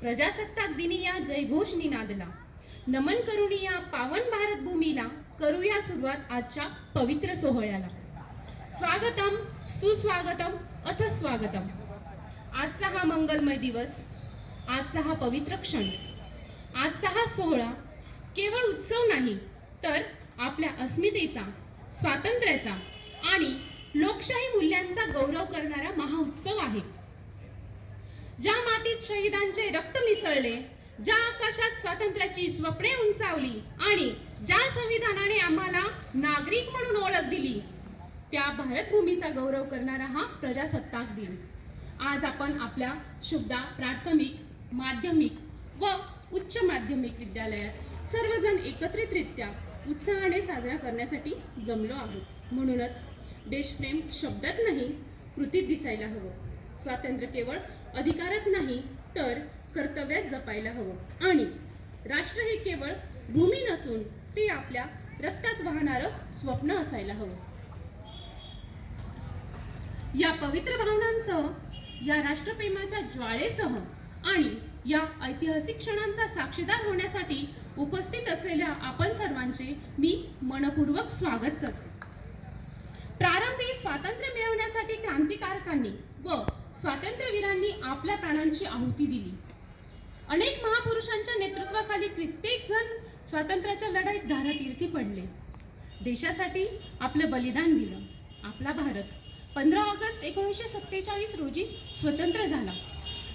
प्रजासत्ताक दिनी या जयघोष निनादला नमन करुणी या पावन भारत भूमीला करूया सुरुवात आजच्या पवित्र सोहळ्याला. स्वागतम सुस्वागतम अथ स्वागतम. आजचा हा मंगलमय दिवस आजचा हा पवित्र क्षण आजचा हा सोहळा केवळ उत्सव नाही तर आपल्या अस्मितेचा स्वातंत्र्याचा आणि लोकशाही मूल्यांचा गौरव करणारा महाउत्सव आहे. ज्या मातीत शहीदांचे रक्त मिसळले ज्या आकाशात स्वातंत्र्याची स्वप्ने उंचावली आणि ज्या संविधानाने आम्हाला नागरिक म्हणून ओळख दिली त्या भारतभूमीचा गौरव करणारा हा प्रजासत्ताक दिन. आज आपण आपल्या शुभदा प्राथमिक माध्यमिक व उच्च माध्यमिक विद्यालयात सर्वजण एकत्रितरित्या उत्साहाने साजरा करण्यासाठी जमलो आहोत. म्हणूनच देशप्रेम शब्दात नाही कृतीत दिसायला हवं. स्वातंत्र्य केवळ अधिकारात नाही तर कर्तव्यात जपायला हवं. आणि राष्ट्र हे केवळ भूमी नसून ते आपल्या रक्तात वाहणारं स्वप्न असायला हवं. या पवित्र भावनांसह या राष्ट्रप्रेमाच्या ज्वाळेसह आणि या ऐतिहासिक क्षणांचा साक्षीदार होण्यासाठी उपस्थित असलेल्या आपण सर्वांचे मी मनपूर्वक स्वागत करते. प्रारंभी स्वातंत्र्य मिळवण्यासाठी क्रांतिकारकांनी व स्वातंत्र्यवीरांनी आपल्या प्राणांची आहुती दिली. अनेक महापुरुषांच्या नेतृत्वाखाली कित्येक जण स्वातंत्र्याच्या लढाईत धारातीर्थी पडले. देशासाठी आपलं बलिदान दिलं. आपला भारत पंधरा ऑगस्ट एकोणीसशे सत्तेचाळीस रोजी स्वतंत्र झाला.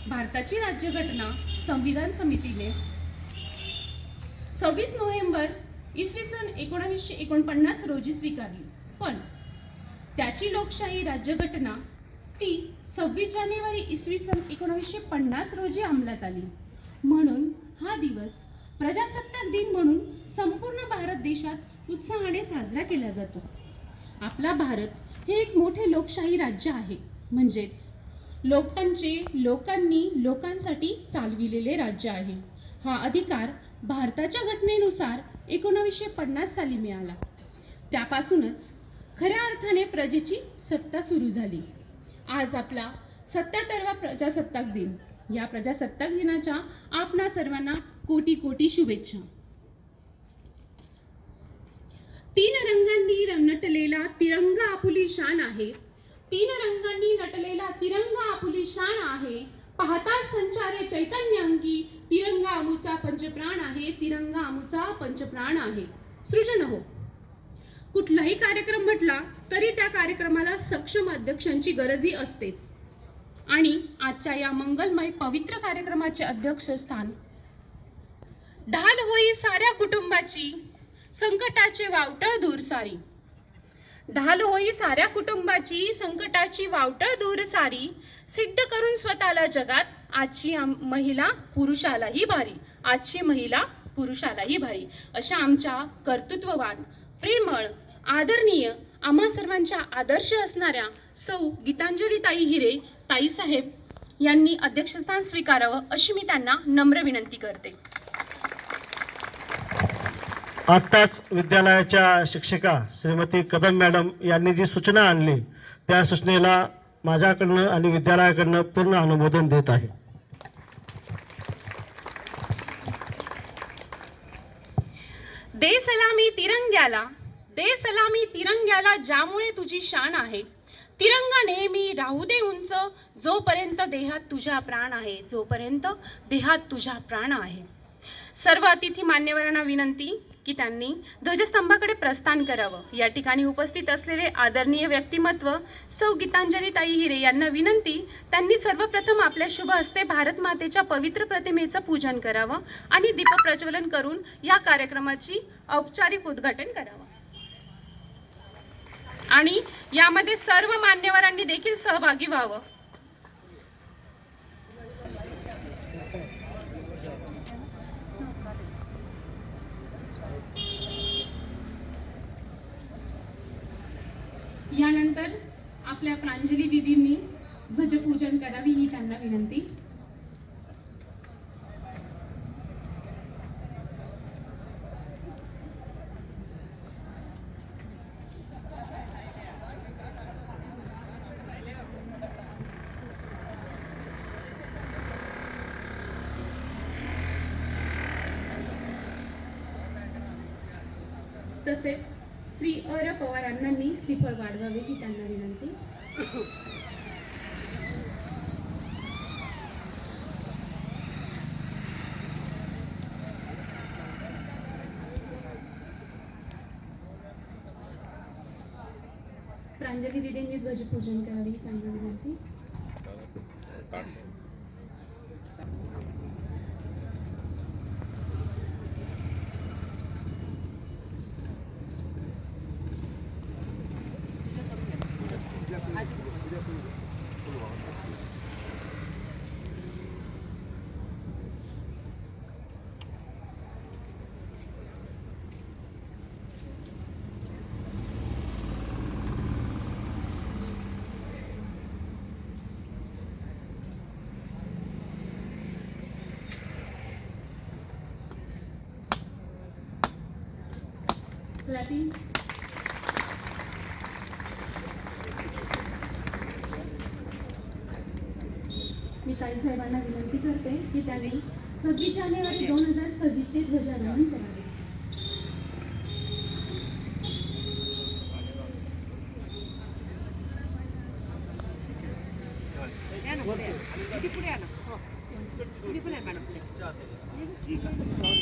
भारताची राज्यघटना संविधान समितीने. सव्वीस नोव्हेंबर इसवी सन एकोणावीसशे एकोणपन्नास रोजी स्वीकारली. पण त्याची लोकशाही राज्यघटना ती सव्वीस जानेवारी इसवी सन एकोणावीसशे पन्नास रोजी अंमलात आली. म्हणून हा दिवस प्रजासत्ताक दिन म्हणून संपूर्ण भारत देशात उत्साहाने साजरा केला जातो. आपला भारत हे एक मोठे लोकशाही राज्य आहे. म्हणजेच लोकांचे लोकांनी लोकांसाठी चालविलेले राज्य आहे. हा अधिकार भारताच्या घटनेनुसार एकोणावीसशे पन्नास साली मिळाला. त्यापासूनच खऱ्या अर्थाने प्रजेची सत्ता सुरू झाली. आज आपला सत्याहत्तरवा प्रजासत्ताक दिन. या प्रजासत्ताक दिनाच्या आपणा सर्वांना कोटी कोटी शुभेच्छा. तीन रंगांनी नटलेला तिरंगा आपुली शान आहे. तीन रंगांनी नटलेला तिरंगा आपुली शान आहे. पाहता संचारे चैतन्य अंगी तिरंगा आमूचा पंचप्राण आहे तिरंगा आमूचा पंचप्राण आहे. सृजन हो. कुठलाही कार्यक्रम म्हटला तरी त्या कार्यक्रमाला सक्षम अध्यक्षांची गरजही असतेच. आणि आजच्या या मंगलमय पवित्र कार्यक्रमाचे अध्यक्षस्थान ढाल होई साऱ्या कुटुंबाची संकटाचे वावटळ दूर सारी. ढाल होई साऱ्या कुटुंबाची संकटाची वावटळ दूर सारी सिद्ध करून स्वतःला जगात आजची आम- महिला पुरुषालाही भारी आजची महिला पुरुषालाही भारी अशा आमच्या कर्तृत्ववान प्रेमळ आदरणीय आम्हा सर्वांच्या आदर्श असणाऱ्या सौ गीतांजली ताई हिरे ताईसाहेब यांनी अध्यक्षस्थान स्वीकारावं अशी मी त्यांना नम्र विनंती करते. आत्ताच विद्यालयाच्या शिक्षिका श्रीमती कदम मॅडम यांनी जी सूचना आणली त्या सूचनेला माझ्याकडनं आणि विद्यालयाकडनं पूर्ण अनुमोदन देत आहे. दे सलामी तिरंग्याला दे सलामी तिरंग्याला ज्यामुळे तुझी शान आहे. तिरंगा नेहमी राहू दे उंच जोपर्यंत देहात तुझ्या प्राण आहे जोपर्यंत देहात तुझ्या प्राण आहे. सर्व अतिथी मान्यवरांना विनंती की त्यांनी ध्वजस्तंभाकडे प्रस्थान करावं. या ठिकाणी उपस्थित असलेले आदरणीय व्यक्तिमत्व सौ गीतांजली ताई हिरे यांना विनंती त्यांनी सर्वप्रथम आपल्या शुभ हस्ते भारत मातेच्या पवित्र प्रतिमेचं पूजन करावं आणि दीपप्रज्वलन करून या कार्यक्रमाची औपचारिक उद्घाटन करावं. आणि यामध्ये सर्व मान्यवरांनी देखील सहभागी व्हावं. यानंतर आपल्या प्रांजली दिदींनी ध्वजपूजन करावी ही त्यांना विनंती. तसेच श्री अर पवार अण्णांनी श्रीफळ वाढवावे ही त्यांना विनंती. प्रांजली दिदींनी ध्वजपूजन करावे त्यांना विनंती क्लॅपिंग मी ताई साहेबांना विनंती करते की त्यांनी सव्वीस जानेवारी दोन हजार सव्वीसचे ध्वजारोहण करावे. पुढे हो. पुढे मॅडम पुढे.